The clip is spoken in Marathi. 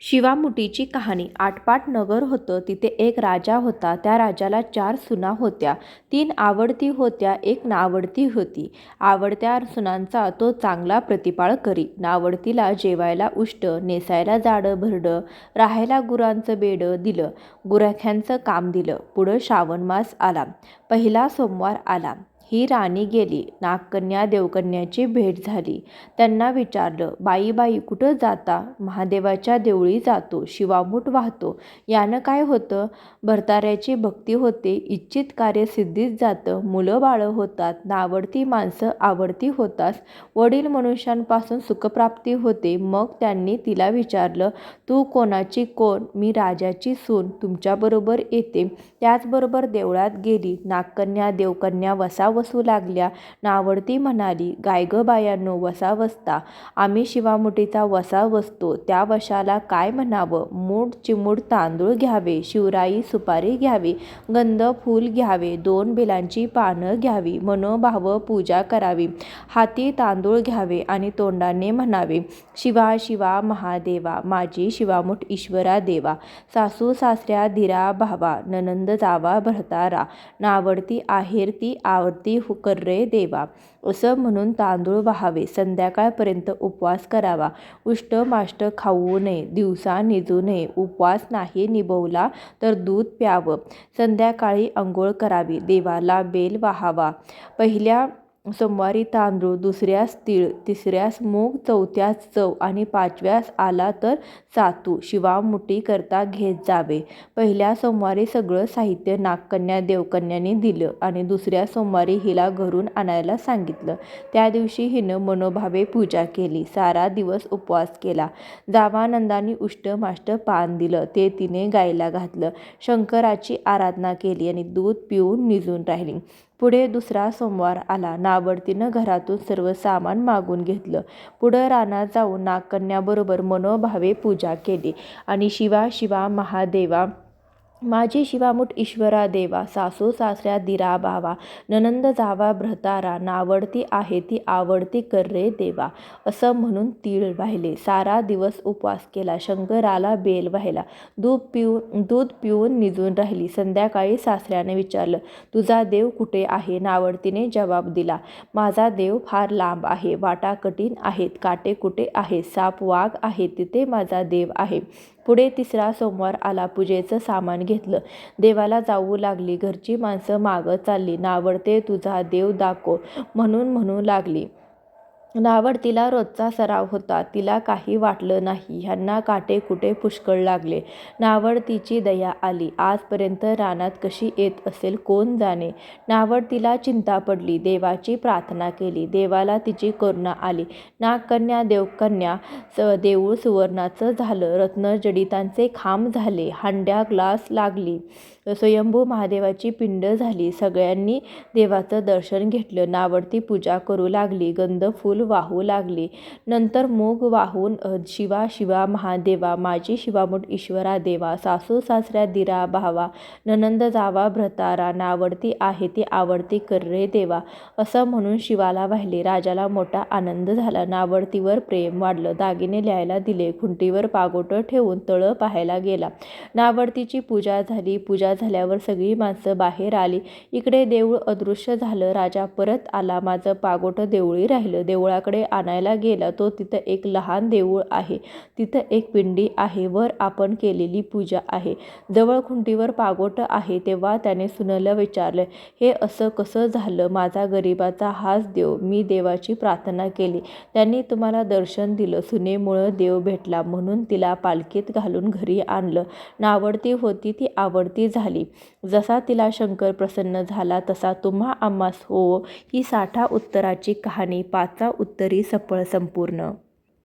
शिवामुठीची कहाणी आटपाट नगर होतं तिथे एक राजा होता. त्या राजाला चार सुना होत्या. तीन आवडती होत्या एक नावडती होती. आवडत्या सुनांचा तो चांगला प्रतिपाळ करी. नावडतीला जेवायला उष्ट नेसायला जाडं भरडं राहायला गुरांचं बेडं दिलं. गुराख्यांचं काम दिलं. पुढं श्रावण मास आला. पहिला सोमवार आला. ही राणी गेली. नागकन्या देवकन्याची भेट झाली. त्यांना विचारलं बाई बाई कुठं जाता? महादेवाच्या देवळी जातो शिवामूठ वाहतो. यानं काय होतं? भरताऱ्याची भक्ती होते इच्छित कार्य सिद्धीत जातं. मुलं बाळं होतात नावडती माणसं आवडती होतास वडील मनुष्यांपासून सुखप्राप्ती होते. मग त्यांनी तिला विचारलं तू कोणाची कोण? मी राजाची सून तुमच्याबरोबर येते. त्याचबरोबर देवळात गेली. नागकन्या देवकन्या वसा वसू लागल्या. नावडती म्हणाली गाय ग बायांनो वसा वसता आम्ही शिवामुठीचा वसा वसतो त्या वशाला काय म्हणावं? मूठ चिमूट तांदूळ घ्यावे शिवराई सुपारी घ्यावी गंध फूल घ्यावे दोन बेलांची पानं घ्यावी मनोभाव पूजा करावी हाती तांदूळ घ्यावे आणि तोंडाने म्हणावे शिवा शिवा महादेवा माझी शिवामुठ ईश्वरा देवा सासू सासऱ्या धीरा भावा ननंद जावा भरतारा नावडती आहेर ती आवडती हुकर रे देवा. असं म्हणून तांदूळ वाहावे. संध्याकाळपर्यंत उपवास करावा. उष्ट माष्ट खाऊ नये. दिवसा निजू नये. उपवास नाही निभवला तर दूध प्यावं. संध्याकाळी आंघोळ करावी. देवाला बेल वाहावा. पहिल्या सोमवारी तांदूळ दुसऱ्यास तीळ तिसऱ्यास मूग चौथ्यास चव आणि पाचव्यास आला तर सातू शिवामुठी करता घेत जावे. पहिल्या सोमवारी सगळं साहित्य नागकन्या देवकन्याने दिलं आणि दुसऱ्या सोमवारी हिला घरून आणायला सांगितलं. त्या दिवशी हिनं मनोभावे पूजा केली सारा दिवस उपवास केला. जावानंदानी उष्ट माष्ट पान दिलं ते तिने गायला घातलं शंकराची आराधना केली आणि दूध पिऊन निजून राहिली. पुढे दुसरा सोमवार आला ना ताबडतीनं घरातून सर्व सामान मागून घेतलं. पुढं रानात जाऊन नागकन्याबरोबर मनोभावे पूजा केली. आणि शिवा शिवा महादेवा माझी शिवामुठ ईश्वरा देवा सासू सासऱ्या दिरा बावा ननंद जावा भ्रतारा नावडती आहे ती आवडती कर रे देवा असं म्हणून तीळ वाहिले. सारा दिवस उपवास केला शंकराला बेल वाहिला. दूध पिऊन दूध पिऊन निजून राहिली. संध्याकाळी सासऱ्याने विचारलं तुझा देव कुठे आहे? नावडतीने जबाब दिला माझा देव फार लांब आहे वाटा कठीण आहेत काटे कुठे आहेत? साप वाघ आहे तिथे माझा देव आहे. पुढे तिसरा सोमवार आला. पूजेचं सामान घेतलं. देवाला जाऊ लागली. घरची माणसं मागं चालली. नावडते तुझा देव दाखव म्हणून म्हणू लागली. नावड तिला रोजचा सराव होता. तिला काही वाटलं नाही. ह्यांना काटे कुठे पुष्कळ लागले. नावड तिची दया आली. आजपर्यंत रानात कशी येत असेल कोण जाणे? नावड तिला चिंता पडली. देवाची प्रार्थना केली. देवाला तिची करुणा आली. नागकन्या देवकन्या स देऊळ सुवर्णाचं झालं. रत्नजडितांचे खांब झाले. हांड्या ग्लास लागली. स्वयंभू महादेवाची पिंड झाली. सगळ्यांनी देवाचं दर्शन घेतलं. नावडती पूजा करू लागली. गंध फूल वाहू लागली. नंतर मूग वाहून शिवा शिवा महादेवा माझी शिवामुठ ईश्वरा देवा सासू सासऱ्या दिरा भावा ननंद जावा भ्रतारा नावडती आहे ती आवडती कर रे देवा असं म्हणून शिवाला वाहिले. राजाला मोठा आनंद झाला. नावडतीवर प्रेम वाढलं. दागिने लिहायला दिले. खुंटीवर पागोटं ठेवून तळं पाहायला गेला. नावडतीची पूजा झाली. पूजा झाल्यावर सगळी माणसं बाहेर आली. इकडे देऊळ अदृश्य झालं. राजा परत आला. माझं पागोटं देवळी राहिलं. देवळाकडे आणायला गेला. तो तिथं एक लहान देऊळ आहे. तिथं एक पिंडी आहे. वर आपण केलेली पूजा आहे. जवळ खुंटीवर पागोटं आहे. तेव्हा त्याने सुनला विचारलं हे असं कसं झालं? माझा गरिबाचा हाच देव. मी देवाची प्रार्थना केली. त्यांनी तुम्हाला दर्शन दिलं. सुनेमुळं देव भेटला. म्हणून तिला पालखीत घालून घरी आणलं. नावडती होती ती आवडती झाली. जसा तिला शंकर प्रसन्न झाला तसा तुम्हा आम्हास हो. ही साठा उत्तराची कहाणी. पाचा उत्तरी सफळ संपूर्ण.